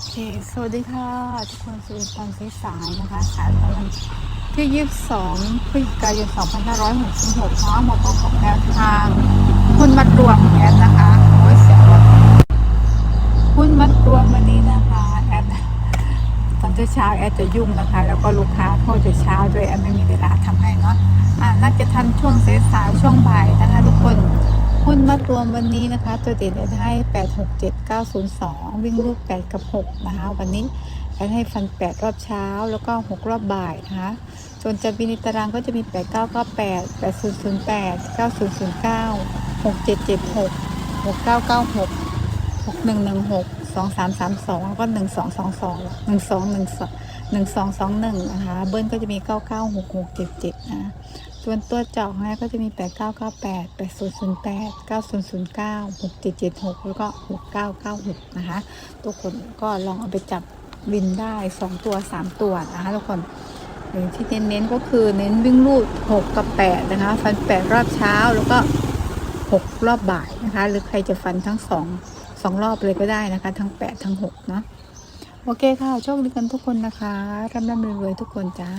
โอเคสวัสดีค่ะ ทุกคนสวัสดีตอนสายๆนะคะสายวันที่ 22พฤศจิกายน2566เนาะมาพบกับแนวทางคุณมัดรวมแอดนะคะโอ้ยเสียงรถคุณมัดรวมวันนี้นะคะแอดตอนเช้าแอดจะยุ่งนะคะ แล้วก็ลูกค้าเข้าจะเช้าด้วยแอดไม่มีเวลาทำให้เนาะอ่าน่าจะทันช่วงสายๆช่วงบ่ายนะคะทุกคน หุ้นมัดรวมวันนี้นะคะ ตัวเด่นจะให้ 8 6 7 9 0 2 วิ่งลูก 8 กับ 6 นะคะ วันนี้จะให้ฟัน 8 รอบเช้าแล้วก็ 6 รอบบ่ายนะคะส่วนจะบินิตารางก็จะมี 8 9 9 8 8 0 0 8 9 0 0 9 6 7 7 6 6 9 9 6 6 1 1 6 2 3 3 2 แล้วก็ 1 2 2 2 1 2 1 2 1 2 2 1 นะคะ เบิ้ลก็จะมี 9 9 6 6 7 7 นะ ส่วนตัวเจาะให้ก็จะมี 8998 8008 9009 6776 แล้วก็ 6996 นะคะ ทุกคนก็ลองเอาไปจับบินได้ 2 ตัว 3 ตัวนะคะทุกคนหรือที่เน้นๆก็คือเน้นวิ่งลูด 6 กับ 8 นะคะ ฟัน 8 รอบเช้าแล้วก็ 6 รอบบ่ายนะคะ หรือใครจะฟันทั้ง 2 2 รอบเลยก็ได้นะคะ ทั้ง 8 ทั้ง 6 เนาะโอเคค่ะ โชคดีกันทุกคนนะคะร่ำร่ำรวยๆทุกคนจ้า